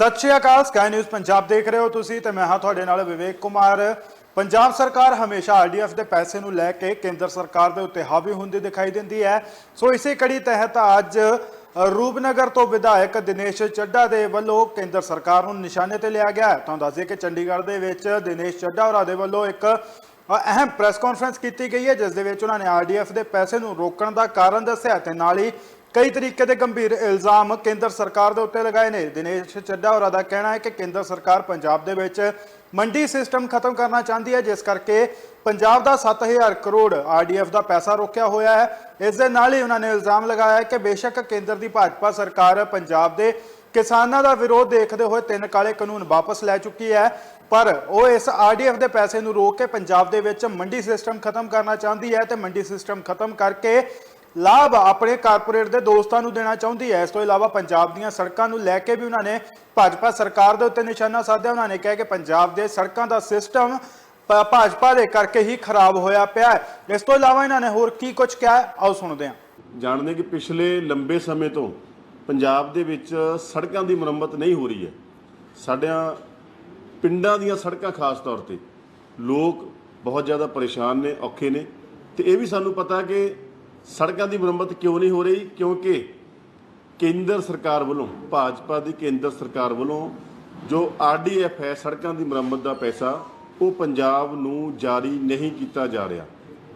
ਸਤਿ ਸ਼੍ਰੀ ਅਕਾਲ ਸਕਾਈ ਨਿਊਜ਼ ਪੰਜਾਬ ਦੇਖ ਰਹੇ ਹੋ ਤੁਸੀਂ ਤੇ ਮੈਂ ਹਾਂ ਤੁਹਾਡੇ ਨਾਲ ਵਿਵੇਕ ਕੁਮਾਰ। ਪੰਜਾਬ ਸਰਕਾਰ ਹਮੇਸ਼ਾ ਆਰਡੀਐਫ ਦੇ ਪੈਸੇ ਨੂੰ ਲੈ ਕੇ ਕੇਂਦਰ ਸਰਕਾਰ ਦੇ ਉੱਤੇ ਹਾਵੀ ਹੁੰਦੀ ਦਿਖਾਈ ਦਿੰਦੀ ਹੈ। ਸੋ ਇਸੇ ਕੜੀ ਤਹਿਤ ਅੱਜ ਰੂਪਨਗਰ ਤੋਂ ਵਿਧਾਇਕ ਦਿਨੇਸ਼ ਚੱਡਾ ਦੇ ਵੱਲੋਂ ਕੇਂਦਰ ਸਰਕਾਰ ਨੂੰ ਨਿਸ਼ਾਨੇ ਤੇ ਲਿਆ ਗਿਆ ਤੁਹਾਨੂੰ ਦੱਸ ਦਈਏ ਕਿ ਚੰਡੀਗੜ੍ਹ ਦੇ ਵਿੱਚ ਦਿਨੇਸ਼ ਚੱਡਾ ਹੋਰਾਂ ਦੇ ਵੱਲੋਂ ਇੱਕ ਅਹਿਮ ਪ੍ਰੈਸ ਕਾਨਫਰੰਸ ਕੀਤੀ ਗਈ ਹੈ, ਜਿਸ ਦੇ ਵਿੱਚ ਉਹਨਾਂ ਨੇ ਆਰਡੀਐਫ ਦੇ ਪੈਸੇ ਨੂੰ ਰੋਕਣ ਦਾ ਕਾਰਨ ਦੱਸਿਆ ਤੇ ਨਾਲ ਹੀ ਕਈ ਤਰੀਕੇ ਦੇ ਗੰਭੀਰ ਇਲਜ਼ਾਮ ਕੇਂਦਰ ਸਰਕਾਰ ਦੇ ਉੱਤੇ ਲਗਾਏ ਨੇ। ਦਿਨੇਸ਼ ਚੱਡਾ ਹੋਰਾਂ ਦਾ ਕਹਿਣਾ ਹੈ ਕਿ ਕੇਂਦਰ ਸਰਕਾਰ ਪੰਜਾਬ ਦੇ ਵਿੱਚ ਮੰਡੀ ਸਿਸਟਮ ਖਤਮ ਕਰਨਾ ਚਾਹੁੰਦੀ ਹੈ, ਜਿਸ ਕਰਕੇ ਪੰਜਾਬ ਦਾ 7000 ਕਰੋੜ ਆਰਡੀਐਫ ਦਾ ਪੈਸਾ ਰੋਕਿਆ ਹੋਇਆ ਹੈ। ਇਸ ਦੇ ਨਾਲ ਹੀ ਉਹਨਾਂ ਨੇ ਇਲਜ਼ਾਮ ਲਗਾਇਆ ਹੈ ਕਿ ਬੇਸ਼ੱਕ ਕੇਂਦਰ ਦੀ ਭਾਜਪਾ ਸਰਕਾਰ ਪੰਜਾਬ ਦੇ ਕਿਸਾਨਾਂ ਦਾ ਵਿਰੋਧ ਦੇਖਦੇ ਹੋਏ ਤਿੰਨ ਕਾਲੇ ਕਾਨੂੰਨ ਵਾਪਸ ਲੈ ਚੁੱਕੀ ਹੈ। ਪਰ ਉਹ ਇਸ ਆਰਡੀਐਫ ਦੇ ਪੈਸੇ ਨੂੰ ਰੋਕ ਕੇ ਪੰਜਾਬ ਦੇ ਵਿੱਚ ਮੰਡੀ ਸਿਸਟਮ ਖਤਮ ਕਰਨਾ ਚਾਹੁੰਦੀ ਹੈ ਤੇ ਮੰਡੀ ਸਿਸਟਮ ਖਤਮ ਕਰਕੇ ਲਾਭ ਆਪਣੇ ਕਾਰਪੋਰੇਟ ਦੇ ਦੋਸਤਾਂ ਨੂੰ ਦੇਣਾ ਚਾਹੁੰਦੀ ਹੈ। ਇਸ ਤੋਂ ਇਲਾਵਾ ਪੰਜਾਬ ਦੀਆਂ ਸੜਕਾਂ ਨੂੰ ਲੈ ਕੇ ਵੀ ਉਹਨਾਂ ਨੇ ਭਾਜਪਾ ਸਰਕਾਰ ਦੇ ਉੱਤੇ ਨਿਸ਼ਾਨਾ ਸਾਧਿਆ। ਉਹਨਾਂ ਨੇ ਕਿਹਾ ਕਿ ਪੰਜਾਬ ਦੇ ਸੜਕਾਂ ਦਾ ਸਿਸਟਮ ਭਾਜਪਾ ਦੇ ਕਰਕੇ ਹੀ ਖਰਾਬ ਹੋਇਆ ਪਿਆ ਹੈ। ਇਸ ਤੋਂ ਇਲਾਵਾ ਇਹਨਾਂ ਨੇ ਹੋਰ ਕੀ ਕੁਝ ਕਿਹਾ ਆਓ ਸੁਣਦੇ ਹਾਂ। ਜਾਣਦੇ ਕਿ ਪਿਛਲੇ ਲੰਬੇ ਸਮੇਂ ਤੋਂ ਪੰਜਾਬ ਦੇ ਵਿੱਚ ਸੜਕਾਂ ਦੀ ਮੁਰੰਮਤ ਨਹੀਂ ਹੋ ਰਹੀ ਹੈ। ਸਾਡਿਆਂ ਪਿੰਡਾਂ ਦੀਆਂ ਸੜਕਾਂ ਖਾਸ ਤੌਰ ਤੇ ਲੋਕ ਬਹੁਤ ਜ਼ਿਆਦਾ ਪਰੇਸ਼ਾਨ ਨੇ, ਔਖੇ ਨੇ। ਤੇ ਇਹ ਵੀ ਸਾਨੂੰ ਪਤਾ ਕਿ ਸੜਕਾਂ ਦੀ ਮੁਰੰਮਤ ਕਿਉਂ ਨਹੀਂ ਹੋ ਰਹੀ? ਕਿਉਂਕਿ ਕੇਂਦਰ ਸਰਕਾਰ ਵੱਲੋਂ, ਭਾਜਪਾ ਦੀ ਕੇਂਦਰ ਸਰਕਾਰ ਵੱਲੋਂ ਜੋ ਆਰਡੀਐਫ ਹੈ, ਸੜਕਾਂ ਦੀ ਮੁਰੰਮਤ ਦਾ ਪੈਸਾ, ਉਹ ਪੰਜਾਬ ਨੂੰ ਜਾਰੀ ਨਹੀਂ ਕੀਤਾ ਜਾ ਰਿਹਾ।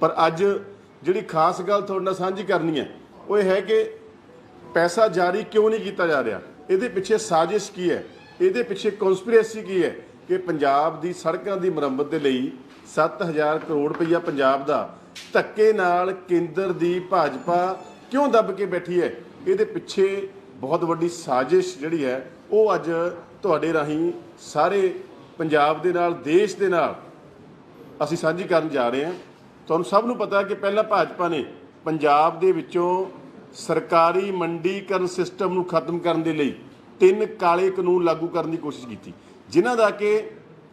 ਪਰ ਅੱਜ ਜਿਹੜੀ ਖਾਸ ਗੱਲ ਤੁਹਾਡੇ ਨਾਲ ਸਾਂਝੀ ਕਰਨੀ ਹੈ, ਉਹ ਇਹ ਹੈ ਕਿ ਪੈਸਾ ਜਾਰੀ ਕਿਉਂ ਨਹੀਂ ਕੀਤਾ ਜਾ ਰਿਹਾ? ਇਹਦੇ ਪਿੱਛੇ ਸਾਜ਼ਿਸ਼ ਕੀ ਹੈ? ਇਹਦੇ ਪਿੱਛੇ ਕਨਸਪੀਰੇਸੀ ਕੀ ਹੈ? ਕਿ ਪੰਜਾਬ ਦੀ ਸੜਕਾਂ ਦੀ ਮੁਰੰਮਤ ਦੇ ਲਈ 7000 ਕਰੋੜ ਰੁਪਈਆ ਪੰਜਾਬ ਦਾ ਧੱਕੇ ਨਾਲ ਕੇਂਦਰ ਦੀ ਭਾਜਪਾ ਕਿਉਂ ਦੱਬ ਕੇ ਬੈਠੀ ਹੈ? ਇਹਦੇ ਪਿੱਛੇ ਬਹੁਤ ਵੱਡੀ ਸਾਜ਼ਿਸ਼ ਜਿਹੜੀ ਹੈ, ਉਹ ਅੱਜ ਤੁਹਾਡੇ ਰਾਹੀਂ ਸਾਰੇ ਪੰਜਾਬ ਦੇ ਨਾਲ, ਦੇਸ਼ ਦੇ ਨਾਲ ਅਸੀਂ ਸਾਂਝੀ ਕਰਨ ਜਾ ਰਹੇ ਹਾਂ। ਤੁਹਾਨੂੰ ਸਭ ਨੂੰ ਪਤਾ ਹੈ ਕਿ ਪਹਿਲਾਂ ਭਾਜਪਾ ਨੇ ਪੰਜਾਬ ਦੇ ਵਿੱਚੋਂ ਸਰਕਾਰੀ ਮੰਡੀਕਰਨ ਸਿਸਟਮ ਨੂੰ ਖਤਮ ਕਰਨ ਦੇ ਲਈ ਤਿੰਨ ਕਾਲੇ ਕਾਨੂੰਨ ਲਾਗੂ ਕਰਨ ਦੀ ਕੋਸ਼ਿਸ਼ ਕੀਤੀ, ਜਿਨ੍ਹਾਂ ਦਾ ਕਿ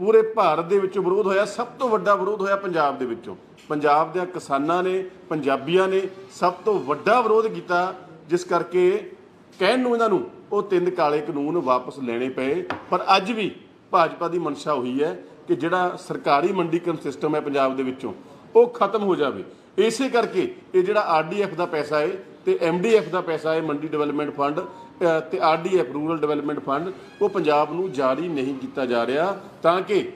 ਪੂਰੇ ਭਾਰਤ ਦੇ ਵਿੱਚੋਂ ਵਿਰੋਧ ਹੋਇਆ। ਸਭ ਤੋਂ ਵੱਡਾ ਵਿਰੋਧ ਹੋਇਆ ਪੰਜਾਬ ਦੇ ਵਿੱਚੋਂ। ਪੰਜਾਬ ਦੇ ਕਿਸਾਨਾਂ ਨੇ, ਪੰਜਾਬੀਆਂ ਨੇ ਸਭ ਤੋਂ ਵੱਡਾ ਵਿਰੋਧ ਕੀਤਾ, ਜਿਸ ਕਰਕੇ ਕਹਿਣ ਨੂੰ ਇਹਨਾਂ ਨੂੰ ਉਹ ਤਿੰਨ ਕਾਲੇ ਕਾਨੂੰਨ ਵਾਪਸ ਲੈਣੇ ਪਏ। ਪਰ ਅੱਜ ਵੀ ਭਾਜਪਾ ਦੀ ਮਨਸ਼ਾ ਉਹੀ ਹੈ ਕਿ ਜਿਹੜਾ ਸਰਕਾਰੀ ਮੰਡੀਕਰਨ ਸਿਸਟਮ ਹੈ ਪੰਜਾਬ ਦੇ ਵਿੱਚੋਂ, ਉਹ ਖਤਮ ਹੋ ਜਾਵੇ। ਇਸੇ ਕਰਕੇ ਇਹ ਜਿਹੜਾ ਆਰਡੀਐਫ ਦਾ ਪੈਸਾ ਹੈ ਤੇ ਐਮਡੀਐਫ ਦਾ ਪੈਸਾ ਹੈ ਮੰਡੀ ਡਿਵੈਲਪਮੈਂਟ ਫੰਡ ਤੇ ਆਰਡੀਐਫ ਰੂਰਲ ਡਿਵੈਲਪਮੈਂਟ ਫੰਡ ਉਹ ਪੰਜਾਬ ਨੂੰ ਜਾਰੀ ਨਹੀਂ ਕੀਤਾ ਜਾ ਰਿਹਾ, ਤਾਂ ਕਿ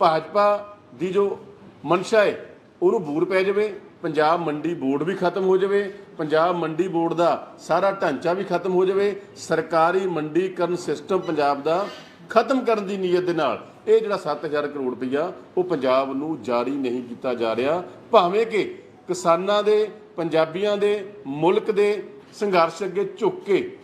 ਭਾਜਪਾ ਦੀ ਜੋ ਮਨਸ਼ਾ ਹੈ, ਉਹਨੂੰ ਬੂਰ ਪੈ ਜਾਵੇ, ਪੰਜਾਬ ਮੰਡੀ ਬੋਰਡ ਵੀ ਖਤਮ ਹੋ ਜਾਵੇ, ਪੰਜਾਬ ਮੰਡੀ ਬੋਰਡ ਦਾ ਸਾਰਾ ਢਾਂਚਾ ਵੀ ਖਤਮ ਹੋ ਜਾਵੇ, ਸਰਕਾਰੀ ਮੰਡੀਕਰਨ ਸਿਸਟਮ ਪੰਜਾਬ ਦਾ ਖਤਮ ਕਰਨ ਦੀ ਨੀਅਤ ਦੇ ਨਾਲ, ਇਹ ਜਿਹੜਾ 7000 ਕਰੋੜ ਰੁਪਈਆ, ਉਹ ਪੰਜਾਬ ਨੂੰ ਜਾਰੀ ਨਹੀਂ ਕੀਤਾ ਜਾ ਰਿਹਾ, ਭਾਵੇਂ ਕਿ ਕਿਸਾਨਾਂ ਦੇ, ਪੰਜਾਬੀਆਂ ਦੇ, ਮੁਲਕ ਦੇ ਸੰਘਰਸ਼ ਅੱਗੇ ਝੁੱਕ ਕੇ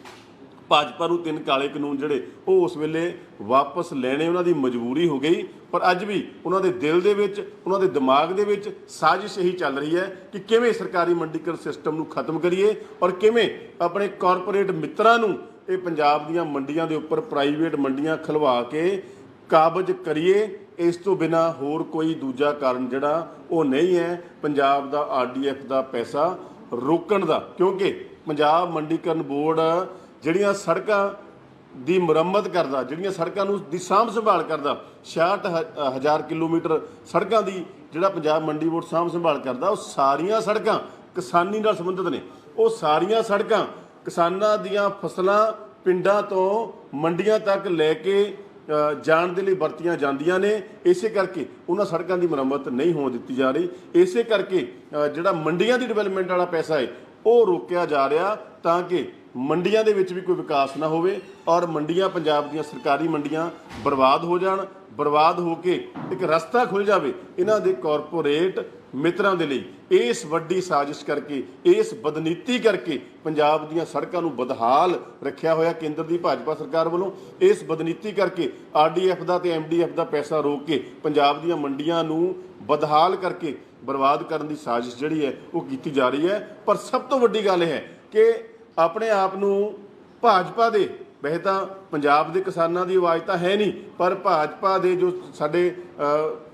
ਭਾਜਪਾ ਨੂੰ ਤਿੰਨ ਕਾਲੇ ਕਾਨੂੰਨ ਜਿਹੜੇ ਉਹ ਉਸ ਵੇਲੇ ਵਾਪਸ ਲੈਣੇ ਉਹਨਾਂ ਦੀ ਮਜਬੂਰੀ ਹੋ ਗਈ। ਪਰ ਅੱਜ ਵੀ ਉਹਨਾਂ ਦੇ ਦਿਲ ਦੇ ਵਿੱਚ, ਉਹਨਾਂ ਦੇ ਦਿਮਾਗ ਦੇ ਵਿੱਚ ਸਾਜ਼ਿਸ਼ ਇਹੀ ਚੱਲ ਰਹੀ ਹੈ ਕਿ ਕਿਵੇਂ ਸਰਕਾਰੀ ਮੰਡੀਕਰਨ ਸਿਸਟਮ ਨੂੰ ਖਤਮ ਕਰੀਏ ਔਰ ਕਿਵੇਂ ਆਪਣੇ ਕਾਰਪੋਰੇਟ ਮਿੱਤਰਾਂ ਨੂੰ ਇਹ ਪੰਜਾਬ ਦੀਆਂ ਮੰਡੀਆਂ ਦੇ ਉੱਪਰ ਪ੍ਰਾਈਵੇਟ ਮੰਡੀਆਂ ਖਲਵਾ ਕੇ ਕਾਬਜ ਕਰੀਏ। ਇਸ ਤੋਂ ਬਿਨਾ ਹੋਰ ਕੋਈ ਦੂਜਾ ਕਾਰਨ ਜਿਹੜਾ ਉਹ ਨਹੀਂ ਹੈ। ਪੰਜਾਬ ਦਾ ਆਰਡੀਐਫ ਦਾ ਪੈਸਾ ਰੋਕਣ ਦਾ, ਕਿਉਂਕਿ ਪੰਜਾਬ ਮੰਡੀਕਰਨ ਬੋਰਡ ਜਿਹੜੀਆਂ ਸੜਕਾਂ ਦੀ ਮੁਰੰਮਤ ਕਰਦਾ, ਜਿਹੜੀਆਂ ਸੜਕਾਂ ਨੂੰ ਦੀ ਸਾਂਭ ਸੰਭਾਲ ਕਰਦਾ 66000 ਕਿਲੋਮੀਟਰ ਸੜਕਾਂ ਦੀ ਜਿਹੜਾ ਪੰਜਾਬ ਮੰਡੀ ਬੋਰਡ ਸਾਂਭ ਸੰਭਾਲ ਕਰਦਾ, ਉਹ ਸਾਰੀਆਂ ਸੜਕਾਂ ਕਿਸਾਨੀ ਨਾਲ ਸੰਬੰਧਿਤ ਨੇ। ਉਹ ਸਾਰੀਆਂ ਸੜਕਾਂ ਕਿਸਾਨਾਂ ਦੀਆਂ ਫਸਲਾਂ ਪਿੰਡਾਂ ਤੋਂ ਮੰਡੀਆਂ ਤੱਕ ਲੈ ਕੇ ਜਾਣ ਦੇ ਲਈ ਵਰਤੀਆਂ ਜਾਂਦੀਆਂ ਨੇ। ਇਸੇ ਕਰਕੇ ਉਹਨਾਂ ਸੜਕਾਂ ਦੀ ਮੁਰੰਮਤ ਨਹੀਂ ਹੋਣ ਦਿੱਤੀ ਜਾ ਰਹੀ। ਇਸੇ ਕਰਕੇ ਜਿਹੜਾ ਮੰਡੀਆਂ ਦੀ ਡਿਵੈਲਪਮੈਂਟ ਵਾਲਾ ਪੈਸਾ ਹੈ, ਉਹ ਰੋਕਿਆ ਜਾ ਰਿਹਾ ਤਾਂ ਕਿ ਮੰਡੀਆਂ ਦੇ ਵਿੱਚ ਵੀ ਕੋਈ ਵਿਕਾਸ ਨਾ ਹੋਵੇ ਔਰ ਮੰਡੀਆਂ ਪੰਜਾਬ ਦੀਆਂ ਸਰਕਾਰੀ ਮੰਡੀਆਂ ਬਰਬਾਦ ਹੋ ਜਾਣ, ਬਰਬਾਦ ਹੋ ਕੇ ਇੱਕ ਰਸਤਾ ਖੁੱਲ ਜਾਵੇ ਇਹਨਾਂ ਦੇ ਕਾਰਪੋਰੇਟ ਮਿੱਤਰਾਂ ਦੇ ਲਈ, ਇਸ ਵੱਡੀ ਸਾਜ਼ਿਸ਼ ਕਰਕੇ, ਇਸ ਬਦਨੀਤੀ ਕਰਕੇ ਪੰਜਾਬ ਦੀਆਂ ਸੜਕਾਂ ਨੂੰ ਬਦਹਾਲ ਰੱਖਿਆ ਹੋਇਆ ਕੇਂਦਰ ਦੀ ਭਾਜਪਾ ਸਰਕਾਰ ਵੱਲੋਂ, ਇਸ ਬਦਨੀਤੀ ਕਰਕੇ ਆਰਡੀਐਫ ਦਾ ਤੇ ਐਮਡੀਐਫ ਦਾ ਪੈਸਾ ਰੋਕ ਕੇ ਪੰਜਾਬ ਦੀਆਂ ਮੰਡੀਆਂ ਨੂੰ ਬਦਹਾਲ ਕਰਕੇ ਬਰਬਾਦ ਕਰਨ ਦੀ ਸਾਜ਼ਿਸ਼ ਜਿਹੜੀ ਹੈ ਉਹ ਕੀਤੀ ਜਾ ਰਹੀ ਹੈ। ਪਰ ਸਭ ਤੋਂ ਵੱਡੀ ਗੱਲ ਇਹ ਹੈ ਕਿ ਆਪਣੇ ਆਪ ਨੂੰ ਭਾਜਪਾ ਦੇ, ਵੈਸੇ ਤਾਂ ਪੰਜਾਬ ਦੇ ਕਿਸਾਨਾਂ ਦੀ ਆਵਾਜ਼ ਤਾਂ ਹੈ ਨਹੀਂ, ਪਰ ਭਾਜਪਾ ਦੇ ਜੋ ਸਾਡੇ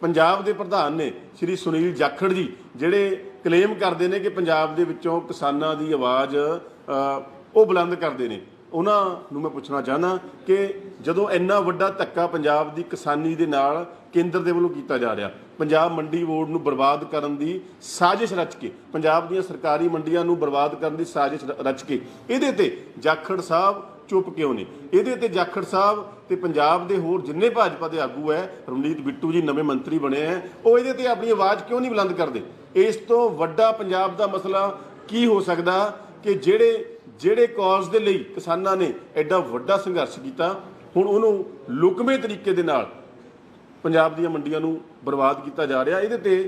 ਪੰਜਾਬ ਦੇ ਪ੍ਰਧਾਨ ਨੇ ਸ਼੍ਰੀ ਸੁਨੀਲ ਜਾਖੜ ਜੀ, ਜਿਹੜੇ ਕਲੇਮ ਕਰਦੇ ਨੇ ਕਿ ਪੰਜਾਬ ਦੇ ਵਿੱਚੋਂ ਕਿਸਾਨਾਂ ਦੀ ਆਵਾਜ਼ ਉਹ ਬੁਲੰਦ ਕਰਦੇ ਨੇ। ਉਹਨਾਂ ਨੂੰ ਮੈਂ ਪੁੱਛਣਾ ਚਾਹੁੰਦਾ ਕਿ ਜਦੋਂ ਇੰਨਾ ਵੱਡਾ ਧੱਕਾ ਪੰਜਾਬ ਦੀ ਕਿਸਾਨੀ ਦੇ ਨਾਲ ਕੇਂਦਰ ਦੇ ਵੱਲੋਂ ਕੀਤਾ ਜਾ ਰਿਹਾ ਪੰਜਾਬ ਮੰਡੀ ਬੋਰਡ ਨੂੰ ਬਰਬਾਦ ਕਰਨ ਦੀ ਸਾਜ਼ਿਸ਼ ਰਚ ਕੇ, ਪੰਜਾਬ ਦੀਆਂ ਸਰਕਾਰੀ ਮੰਡੀਆਂ ਨੂੰ ਬਰਬਾਦ ਕਰਨ ਦੀ ਸਾਜ਼ਿਸ਼ ਰ- ਰਚ ਕੇ। ਇਹਦੇ ਤੇ ਜਾਖੜ ਸਾਹਿਬ ਚੁੱਪ ਕਿਉਂ ਨੇ? ਇਹਦੇ ਤੇ ਜਾਖੜ ਸਾਹਿਬ ਤੇ ਪੰਜਾਬ ਦੇ ਹੋਰ ਜਿੰਨੇ ਭਾਜਪਾ ਦੇ ਆਗੂ ਹੈ ਰਮਨੀਤ ਬਿੱਟੂ ਜੀ ਨਵੇਂ ਮੰਤਰੀ ਬਣੇ ਹੈ ਉਹ ਇਹਦੇ ਤੇ ਆਪਣੀ ਆਵਾਜ਼ ਕਿਉਂ ਨਹੀਂ ਬੁਲੰਦ ਕਰਦੇ? ਇਸ ਤੋਂ ਵੱਡਾ ਪੰਜਾਬ ਦਾ ਮਸਲਾ ਕੀ ਹੋ ਸਕਦਾ ਕਿ ਜਿਹੜੇ ਜਿਹੜੇ ਕਾਜ਼ ਦੇ ਲਈ ਕਿਸਾਨਾਂ ਨੇ ਐਡਾ ਵੱਡਾ ਸੰਘਰਸ਼ ਕੀਤਾ, ਹੁਣ ਉਹਨੂੰ ਲੁਕਵੇਂ ਤਰੀਕੇ ਦੇ ਨਾਲ ਪੰਜਾਬ ਦੀਆਂ ਮੰਡੀਆਂ ਨੂੰ ਬਰਬਾਦ ਕੀਤਾ ਜਾ ਰਿਹਾ। ਇਹਦੇ ਤੇ